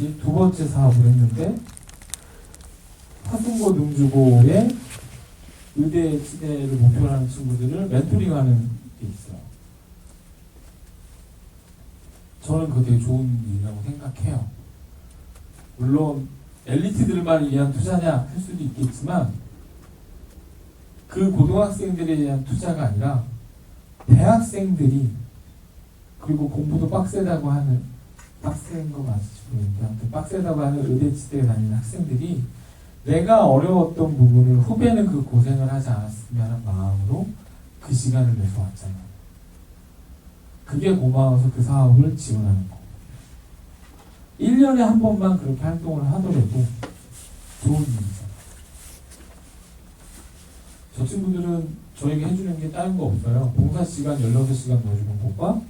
두 번째 사업을 했는데 화순고 능주고의 의대 지대를 목표로 하는 친구들을 멘토링하는 게 있어요. 저는 그거 되게 좋은 일이라고 생각해요. 물론 엘리트들만 위한 투자냐 할 수도 있겠지만 그 고등학생들에 대한 투자가 아니라 대학생들이 그리고 공부도 빡세다고 하는 빡센 거 모르겠는데 아무튼 빡세다고 하는 의대치대에 다니는 학생들이 내가 어려웠던 부분을 후배는 그 고생을 하지 않았으면 하는 마음으로 그 시간을 내서 왔잖아요. 그게 고마워서 그 사업을 지원하는 거. 1년에 한 번만 그렇게 활동을 하더라도 좋은 일이잖아요. 저 친구들은 저에게 해주는 게 다른 거 없어요. 봉사 시간 16시간 넣어주는 것과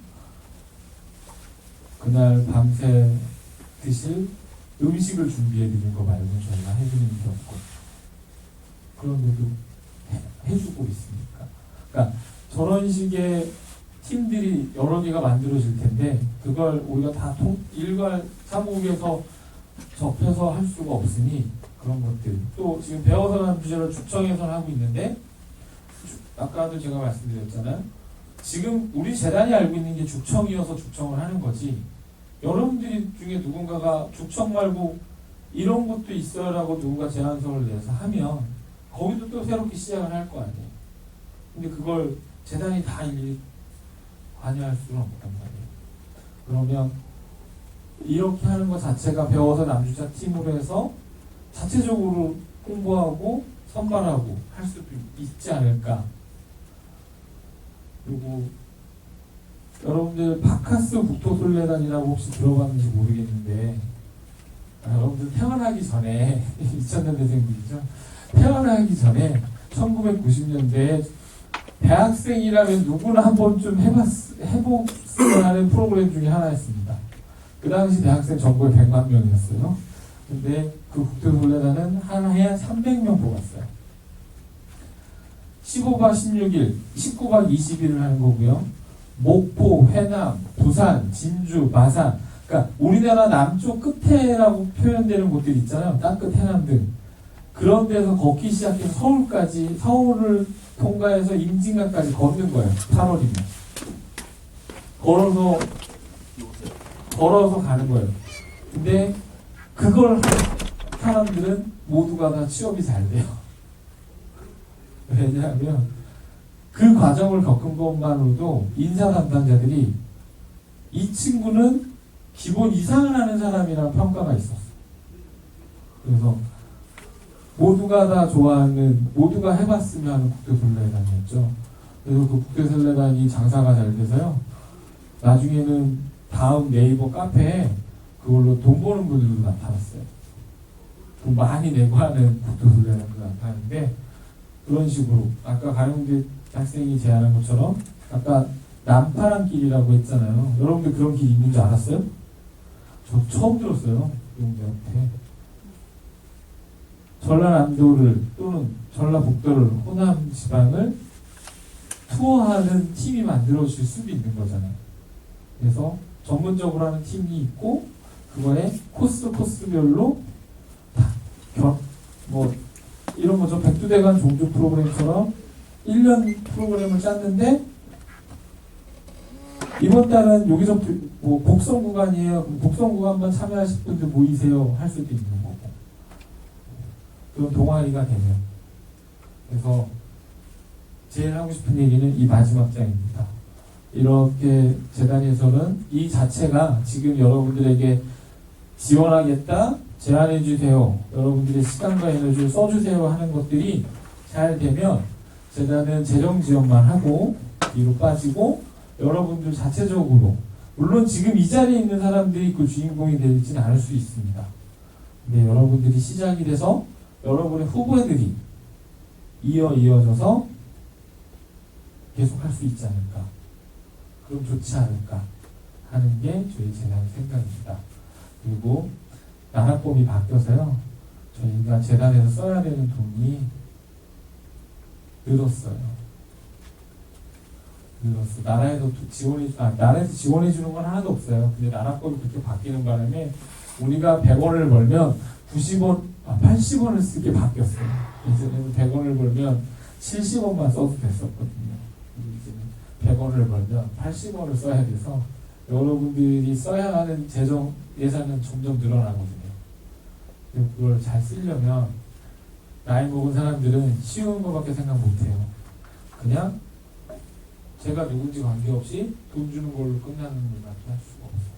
그날 밤새 드실 음식을 준비해 드리는 거 말고는 저희가 해주는 게 없고. 그런데도 해, 해주고 있으니까? 그러니까 저런 식의 팀들이 여러 개가 만들어질 텐데 그걸 우리가 다 통, 일괄 사무국에서 접해서 할 수가 없으니 그런 것들. 또 지금 배워서라는 주제로 축청에서 하고 있는데 축- 아까도 제가 말씀드렸잖아요 지금 우리 재단이 알고 있는 게 죽청이어서 죽청을 하는 거지. 여러분들이 중에 누군가가 죽청 말고 이런 것도 있어라고 누군가 제안서를 내서 하면 거기도 또 새롭게 시작을 할 거 아니에요. 근데 그걸 재단이 다 일일이 관여할 수는 없단 말이에요. 그러면 이렇게 하는 것 자체가 배워서 남주자 팀으로 해서 자체적으로 홍보하고 선발하고 할 수도 있지 않을까 그리고 여러분들 바카스 국토순례단이라고 혹시 들어봤는지 모르겠는데 아, 여러분들 태어나기 전에 2000년대생들이죠 태어나기 전에 1990년대에 대학생이라면 누구나 한 번쯤 해봤, 해보으면 하는 프로그램 중에 하나였습니다. 그 당시 대학생 전국에 100만 명이었어요. 근데 그 국토순례단은 한 해에 300명 뽑았어요. 15박 16일, 19박 20일을 하는 거고요. 목포, 회남, 부산, 진주, 마산. 그러니까 우리나라 남쪽 끝에라고 표현되는 곳들 있잖아요. 땅끝 해남 등. 그런 데서 걷기 시작해서 서울까지, 서울을 통과해서 임진강까지 걷는 거예요. 8월이면. 걸어서, 걸어서 가는 거예요. 근데 그걸 한 사람들은 모두가 다 취업이 잘 돼요. 왜냐하면 그 과정을 겪은 것만으로도 인사 담당자들이 이 친구는 기본 이상을 하는 사람이라는 평가가 있었어. 그래서 모두가 다 좋아하는, 모두가 해봤으면 하는 국제순례단이었죠. 그래서 그 국제순례단이 장사가 잘 돼서요. 나중에는 다음 네이버 카페에 그걸로 돈 버는 분들도 나타났어요. 돈 많이 내고 하는 국토순례단도 나타나는데 그런 식으로 아까 가영대 학생이 제안한 것처럼 아까 남파란 길이라고 했잖아요. 여러분들 그런 길 있는 줄 알았어요? 저 처음 들었어요. 용대한테. 전라남도를 또는 전라북도를 호남 지방을 투어하는 팀이 만들어질 수도 있는 거잖아요. 그래서 전문적으로 하는 팀이 있고 그거에 코스 코스별로 다뭐 이런 거죠. 백두대간 종주 프로그램처럼 1년 프로그램을 짰는데 이번 달은 여기서부터 뭐 복성 구간이에요. 그럼 복성 구간만 참여하실 분들 모이세요 할 수도 있는 거고 그런 동아리가 되면 그래서 제일 하고 싶은 얘기는 이 마지막 장입니다. 이렇게 재단에서는 이 자체가 지금 여러분들에게 지원하겠다, 제안해 주세요. 여러분들의 시간과 에너지를 써주세요 하는 것들이 잘 되면 재단은 재정 지원만 하고 뒤로 빠지고 여러분들 자체적으로 물론 지금 이 자리에 있는 사람들이 그 주인공이 되지는 않을 수 있습니다. 근데 여러분들이 시작이 돼서 여러분의 후보들이 이어 이어져서 계속 할 수 있지 않을까. 그럼 좋지 않을까 하는 게 저희 재단의 생각입니다. 그리고 나라법이 바뀌어서요. 저희가 재단에서 써야 되는 돈이 늘었어요. 늘었어. 나라에서 지원해, 아, 나라에서 지원해 주는 건 하나도 없어요. 근데 나라법이 그렇게 바뀌는 바람에 우리가 100원을 벌면 90원, 아, 80원을 쓰게 바뀌었어요. 이제는 100원을 벌면 70원만 써도 됐었거든요. 이제는 100원을 벌면 80원을 써야 돼서 여러분들이 써야 하는 재정 예산은 점점 늘어나거든요. 그걸 잘 쓰려면 나이 먹은 사람들은 쉬운 것밖에 생각 못해요. 그냥 제가 누군지 관계없이 돈 주는 걸로 끝나는 일밖에 할 수가 없어요.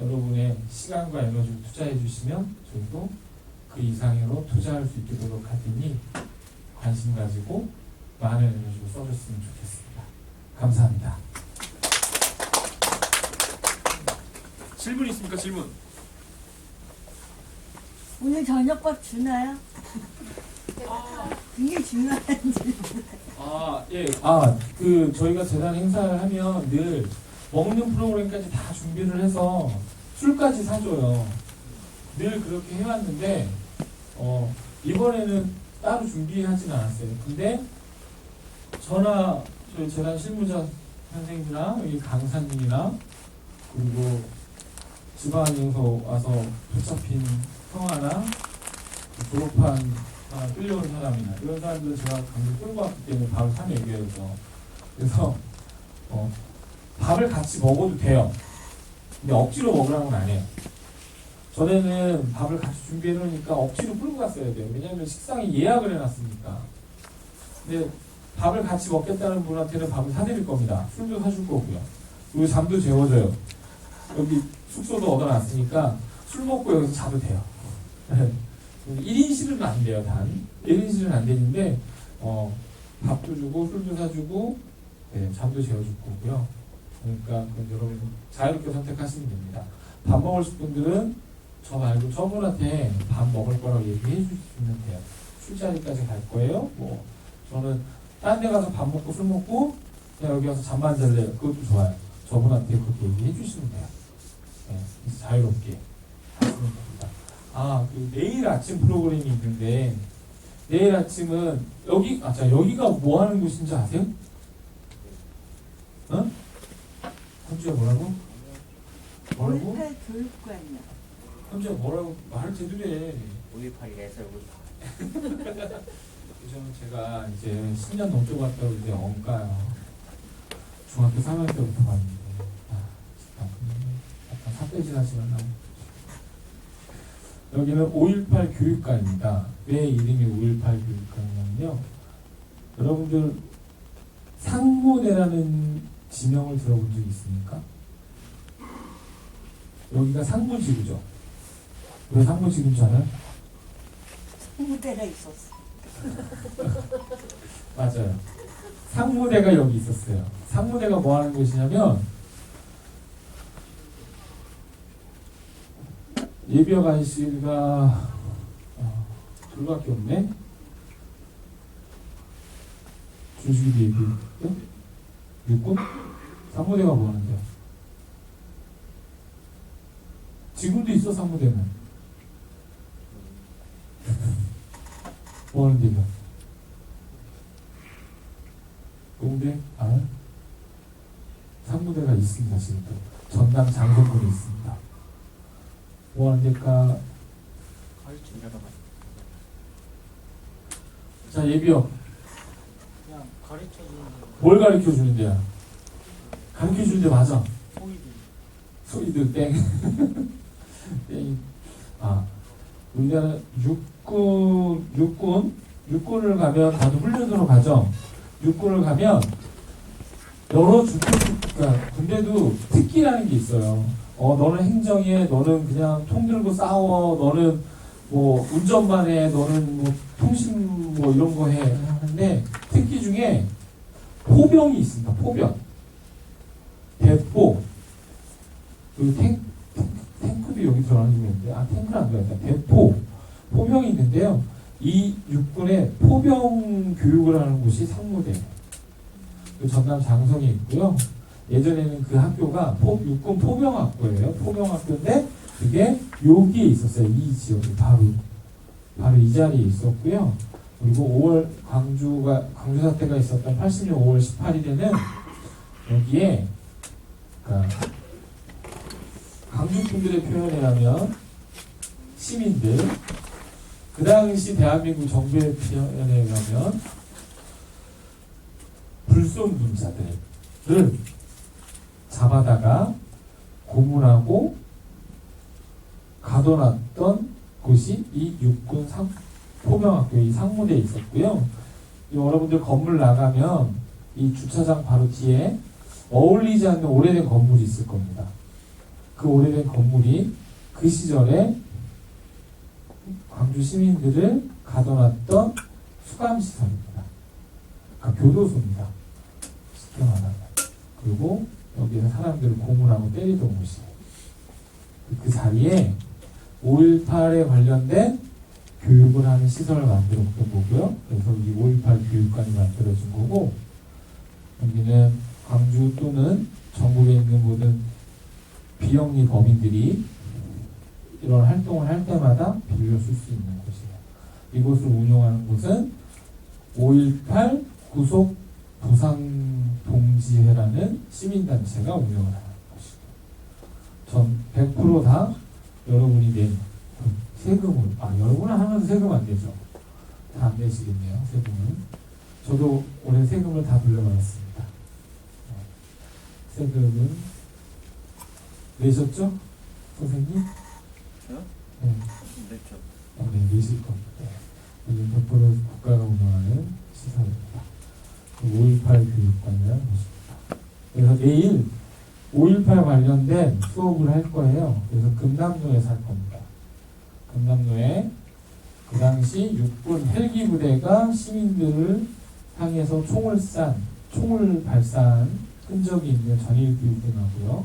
여러분의 시간과 에너지를 투자해 주시면 저희도 그 이상으로 투자할 수 노력할 테니 관심 가지고 많은 에너지를 써줬으면 좋겠습니다. 감사합니다. 질문 있습니까? 질문. 오늘 저녁밥 주나요? 이게 중요한 질문. 아, 예. 아, 그 저희가 재단 행사를 하면 늘 먹는 프로그램까지 다 준비를 해서 술까지 사줘요. 늘 그렇게 해왔는데 어, 이번에는 따로 준비하진 않았어요. 근데 저나 저희 재단 실무자 선생님이랑 여기 강사님이랑 그리고 지방에서 와서 붙잡힌 형아나 졸업한 아, 끌려온 사람이나 이런 사람들 제가 강제 끌고 왔기 때문에 밥을 사 먹여야죠. 그래서 어, 밥을 같이 먹어도 돼요. 근데 억지로 먹으라고는 안 해요. 전에는 밥을 같이 준비해 놓으니까 억지로 끌고 갔어야 돼요. 왜냐하면 식상에 예약을 해놨으니까. 근데 밥을 같이 먹겠다는 분한테는 밥을 사드릴 겁니다. 술도 사줄 거고요. 그리고 잠도 재워줘요. 여기 숙소도 얻어놨으니까 술 먹고 여기서 자도 돼요. 1인실은 안 돼요, 단. 1인실은 안 되는데, 어, 밥도 주고, 술도 사주고, 네, 잠도 재워줄 거고요. 그러니까, 여러분 자유롭게 선택하시면 됩니다. 밥 먹을 분들은 저 말고 저분한테 밥 먹을 거라고 얘기해 주시면 돼요. 술자리까지 갈 거예요. 뭐, 저는 딴데 가서 밥 먹고 술 먹고, 그냥 여기 와서 잠만 잘래요. 그것도 좋아요. 저분한테 그렇게 얘기해 주시면 돼요. 네, 자유롭게 하시면 됩니다. 아, 그 내일 아침 프로그램이 있는데 내일 아침은 여기 아, 자 여기가 뭐 하는 곳인지 아세요? 어? 현주야 뭐라고? 뭐라고? 교육관이요. 현주야 뭐라고 말을 제대로 해. 518 예설부터 요즘은 제가 이제 10년 넘게 갔다고 이제 엉까요. 중학교 3학년 때부터 봤는데 아, 진짜 약간 삿대질 하시면 나 여기는 518 교육관입니다. 왜 이름이 518 교육관이냐면요. 여러분들 상무대라는 지명을 들어본 적 있습니까? 여기가 상무지구죠. 왜 상무지구인 줄 알아요? 무대가 있었어. 맞아요. 상무대가 여기 있었어요. 상무대가 뭐 하는 곳이냐면 예비역 아저씨가 어, 둘밖에 없네. 준식이 예비 네? 육군 상무대가 뭐 하는데요? 지금도 있어 상무대는 뭐 하는데요? 농대 아 상무대가 있습니다 지금도 전남 장성군에 있습니다. 뭐 데까 가르친다가 자 가르쳐주는 뭘 가르쳐 주는 데야? 가르쳐 주는 데 맞아. 소위들 소리들 땡. 땡. 아, 우리나라 육군, 육군, 육군을 가면 다들 훈련소로 가죠. 육군을 가면 여러 중대, 그러니까 군대도 특기라는 게 있어요. 어, 너는 행정해, 너는 그냥 통 들고 싸워, 너는 뭐 운전만 해, 너는 뭐 통신 뭐 이런 거 해. 하는데 특기 중에 포병이 있습니다. 포병. 대포. 그 탱, 탱- 탱크도 여기 들어가는 게 있는데, 아, 탱크는 안 들어간다. 대포. 포병이 있는데요. 이 육군의 포병 교육을 하는 곳이 상무대. 그 전남 장성에 있고요. 예전에는 그 학교가 포, 육군 포병학교예요. 포병학교인데, 그게 여기에 있었어요. 이 지역에 바로. 바로 이 자리에 있었고요. 그리고 5월 광주가, 광주 사태가 있었던 80년 5월 18일에는 여기에, 그러니까 광주 분들의 표현에 하면 시민들 그 당시 대한민국 정부의 표현에 가면 불손 분자들을 잡아다가 고문하고 가둬놨던 곳이 이 육군 상, 포병학교 이 상무대에 있었고요. 여러분들 건물 나가면 이 주차장 바로 뒤에 어울리지 않는 오래된 건물이 있을 겁니다. 그 오래된 건물이 그 시절에 광주 시민들을 가둬놨던 수감시설입니다. 그러니까 교도소입니다. 쉽게 말하면. 그리고 여기서 사람들을 고문하고 때리던 곳이에요. 그 자리에 5.18에 관련된 교육을 하는 시설을 만들었던 거고요. 그래서 이 5.18 교육관이 만들어진 거고, 여기는 광주 또는 전국에 있는 모든 비영리 범인들이 이런 활동을 할 때마다 빌려 쓸 수 있는 곳이에요. 이곳을 운영하는 곳은 5.18 구속 보상 동지회라는 시민단체가 운영을 하는 곳이고, 전 100%다 여러분이 낸 세금을, 아, 여러분은 하면서 세금 안 내죠. 다 안 내시겠네요, 세금을. 저도 올해 세금을 다 돌려받았습니다. 어, 세금은 내셨죠? 선생님? 저요? 네. 냈죠. 어, 네, 내실 겁니다. 여기 100% 국가가 운영하는 시설입니다. 5.18 교육관이라는 곳입니다. 그래서 내일 5.18 관련된 수업을 할 거예요. 그래서 금남로에서 할 겁니다. 금남로에 그 당시 육군 헬기 부대가 시민들을 향해서 총을 싼, 총을 발사한 흔적이 있는 전일 교육관하고요.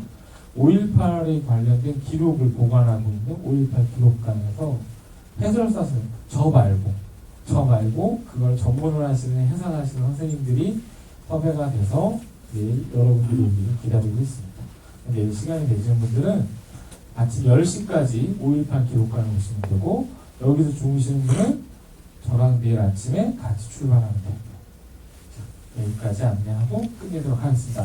5.18에 관련된 기록을 보관하고 있는 5.18 기록관에서 해설사설, 저 말고, 저 말고, 그걸 전문을 하시는 해설 하시는 선생님들이 섭외가 돼서 내일 여러분들이 오기를 기다리고 있습니다. 내일 시간이 되시는 분들은 아침 10시까지 5.18 기록관에 오시면 되고, 여기서 주무시는 분은 저랑 내일 아침에 같이 출발하면 됩니다. 자, 여기까지 안내하고 끝내도록 하겠습니다.